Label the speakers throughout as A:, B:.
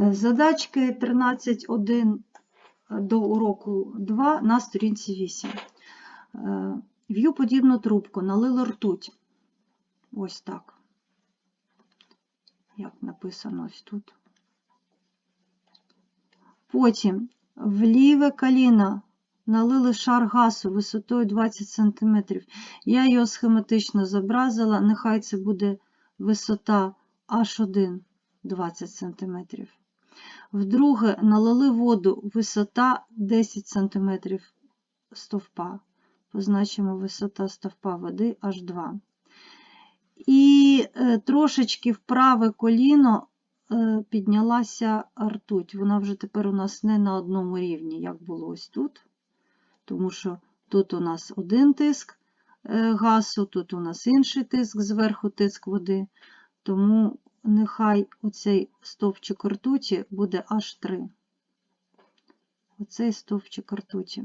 A: Е, Задачки 13.1 до уроку 2 на сторінці 8. Е, В'ю подібну трубку, налили ртуть. Ось так. Як написано ось тут. Потім в ліве коліно налили шар газу висотою 20 см. Я його схематично зобразила. Нехай це буде висота H1 20 см. Вдруге налили воду висота 10 см стовпа. Позначимо висота стовпа води H2. І е, трошечки в праве коліно е, піднялася ртуть. Вона вже тепер у нас не на одному рівні, як було ось тут. Тому що тут у нас один тиск е, газу, тут у нас інший тиск, зверху тиск води. Тому нехай оцей стовпчик ртуті буде H3. Оцей стовпчик ртуті.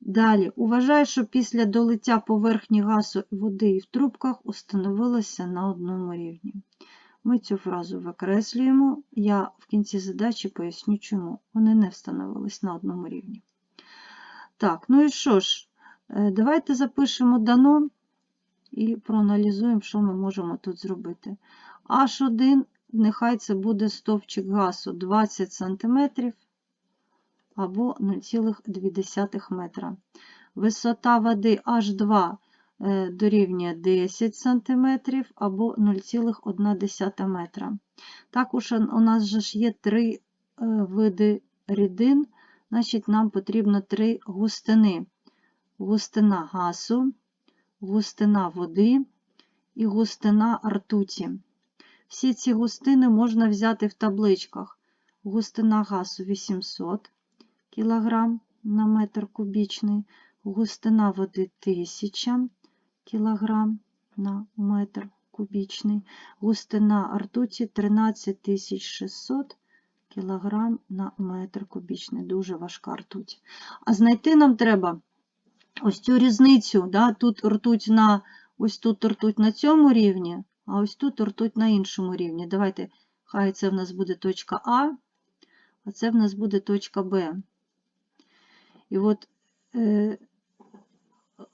A: Далі, уважаю, що після долиття поверхні газу і води в трубках установилося на одному рівні. Ми цю фразу викреслюємо. Я в кінці задачі поясню, чому вони не встановились на одному рівні. Так, ну і що ж, е, давайте запишемо дано і проаналізуємо, що ми можемо тут зробити. H1, нехай це буде стовпчик газу 20 см або 0,2 метра. Висота води H2 е, дорівнює 10 см або 0,1 метра. Також у нас же ж є три е, види рідин, значить нам потрібно три густини. Густина газу, густина води і густина ртуті. Всі ці густини можна взяти в табличках. Густина газу 800 кг на метр кубічний, густина води 1000 кг на метр кубічний, густина ртуті 13600 кг на метр кубічний. Дуже важка ртуть. А знайти нам треба ось цю різницю. Да? Тут ртуть на ось тут ртуть на цьому рівні, а ось тут ртуть на іншому рівні. Давайте, хай це в нас буде точка А, а це в нас буде точка Б. І от е,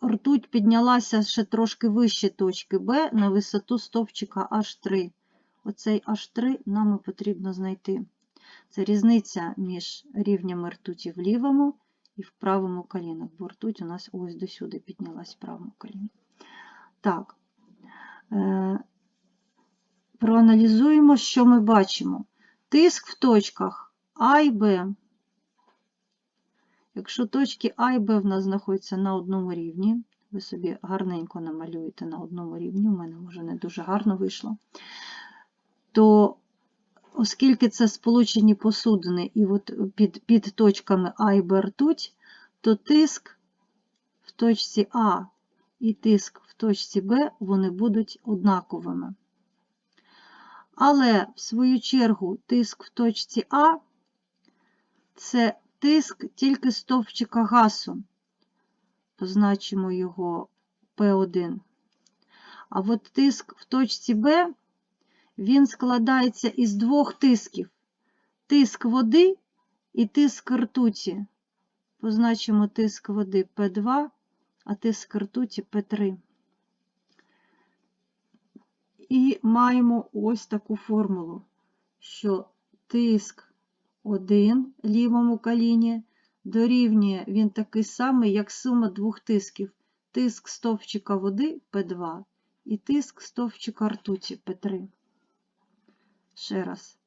A: ртуть піднялася ще трошки вище точки Б на висоту стовпчика H3. Оцей H3 нам і потрібно знайти. Це різниця між рівнями ртуті в лівому і в правому колінах, бо ртуть у нас ось до сюди піднялась в правому коліні. Так, е, проаналізуємо, що ми бачимо. Тиск в точках А і Б. Якщо точки А і Б в нас знаходяться на одному рівні, ви собі гарненько намалюєте на одному рівні, у мене може не дуже гарно вийшло, то оскільки це сполучені посудини і от під, під точками А і Б ртуть, то тиск в точці А і тиск в точці Б вони будуть однаковими. Але, в свою чергу, тиск в точці А це тиск тільки стовпчика газу. Позначимо його P1. А от тиск в точці Б, він складається із двох тисків. Тиск води і тиск ртуті. Позначимо тиск води P2, а тиск ртуті P3. І маємо ось таку формулу, що тиск 1 лівому коліні дорівнює він такий самий, як сума двох тисків. Тиск стовпчика води P2 і тиск стовпчика ртуті P3. Ще раз,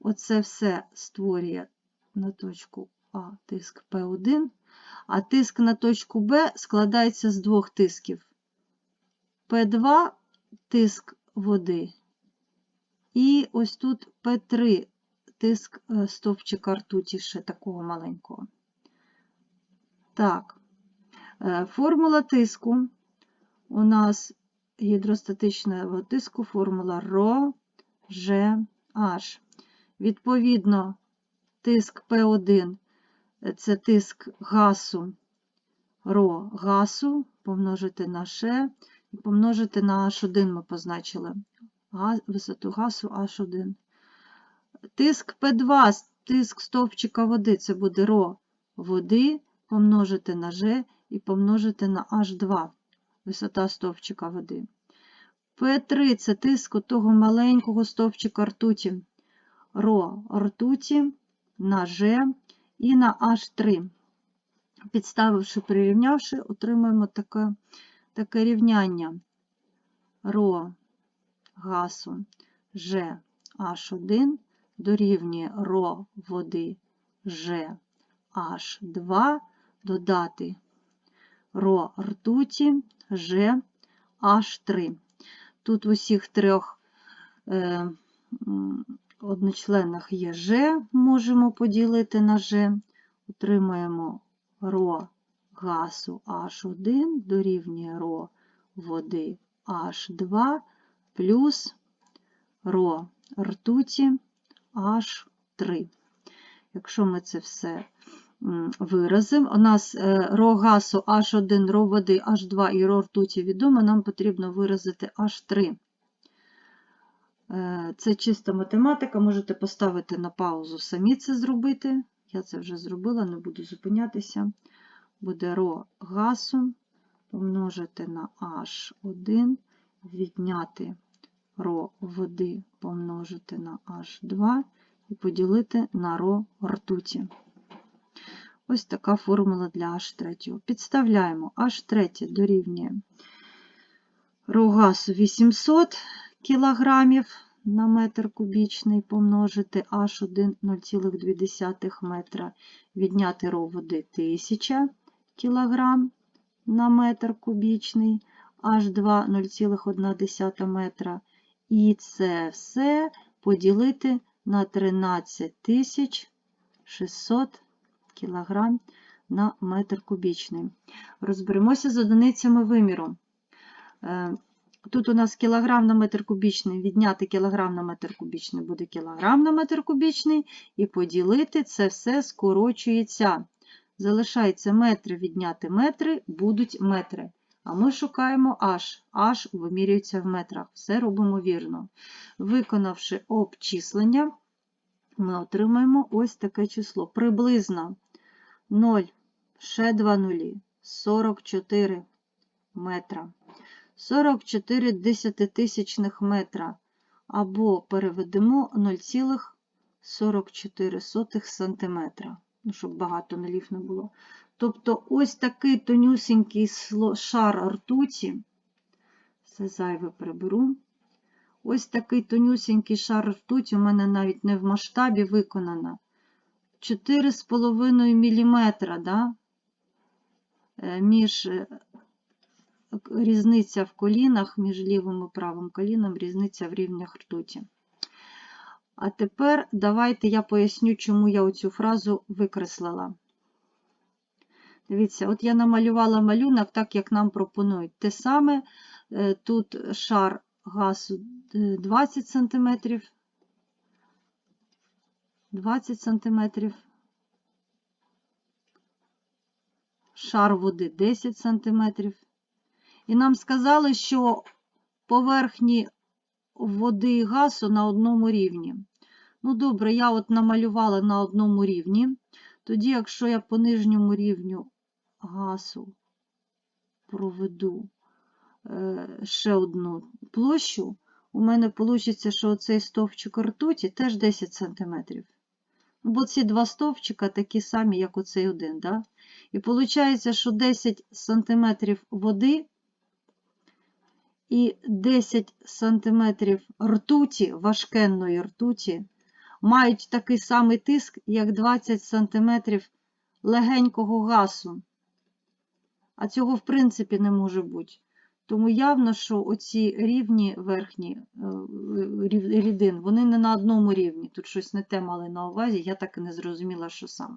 A: оце все створює на точку А тиск P1, а тиск на точку Б складається з двох тисків. P2 тиск води. І ось тут P3 тиск е, стовпчика ртуті ще такого маленького. Так, е, формула тиску у нас гідростатичного тиску формула РО, Ж, H. Відповідно, тиск P1 це тиск гасу РО гасу, помножити на Ш і помножити на H1 ми позначили висоту газу H1. Тиск P2, тиск стовпчика води, це буде ро води помножити на G і помножити на H2, висота стовпчика води. P3 це тиск того маленького стовпчика ртуті. Ро ртуті на G і на H3. Підставивши, прирівнявши, отримаємо таке, таке рівняння. Ро газу G H1 дорівнює ро води G H2 додати ро ртуті G H3. Тут в усіх трьох е, одночленах є G, можемо поділити на G, отримаємо ро газу H1 дорівнює ро води H2 плюс ро ртуті H3. Якщо ми це все м, у нас е, ро газу H1, ро води H2 і ро ртуті відомо, нам потрібно виразити H3. Е, Це чиста математика, можете поставити на паузу, самі це зробити. Я це вже зробила, не буду зупинятися. Буде ро газу помножити на H1, відняти ро води помножити на H2 і поділити на ро ртуті. Ось така формула для H3. Підставляємо H3 дорівнює ро газу 800 кг на метр кубічний помножити H1 0,2 метра, відняти ро води 1000 кг на метр кубічний, H2 0,1 метра. І це все поділити на 13600 кг на метр кубічний. Розберемося з одиницями виміру. Е, Тут у нас кілограм на метр кубічний, відняти кілограм на метр кубічний буде кілограм на метр кубічний, і поділити це все скорочується. Залишається метри, відняти метри, будуть метри. А ми шукаємо H. H вимірюється в метрах. Все робимо вірно. Виконавши обчислення, ми отримаємо ось таке число. Приблизно 0, ще 2 нулі, 44 метра. 44 десятитисячних метра. Або переведемо 0,44 сантиметра. Ну, щоб багато нулів не було. Тобто ось такий тонюсенький шар ртуті, все зайве приберу. Ось такий тонюсенький шар ртуті, у мене навіть не в масштабі виконано. 4,5 мм, да? Е, між е, різниця в колінах, між лівим і правим коліном, різниця в рівнях ртуті. А тепер давайте я поясню, чому я оцю фразу викреслила. Дивіться, от я намалювала малюнок так, як нам пропонують. Те саме, е, тут шар газу е, 20 см, 20 см, шар води 10 см. І нам сказали, що поверхні води і газу на одному рівні. Ну, добре, я от намалювала на одному рівні. Тоді, якщо я по нижньому рівню газу проведу е, ще одну площу, у мене вийде, що оцей стовпчик ртуті теж 10 см. Бо ці два стовпчика такі самі, як оцей один. Да? І виходить, що 10 см води і 10 см ртуті, важкенної ртуті, мають такий самий тиск, як 20 см легенького газу. А цього, в принципі, не може бути. Тому явно, що оці рівні верхні е, рідин, вони не на одному рівні. Тут щось не те мали на увазі, я так і не зрозуміла, що саме.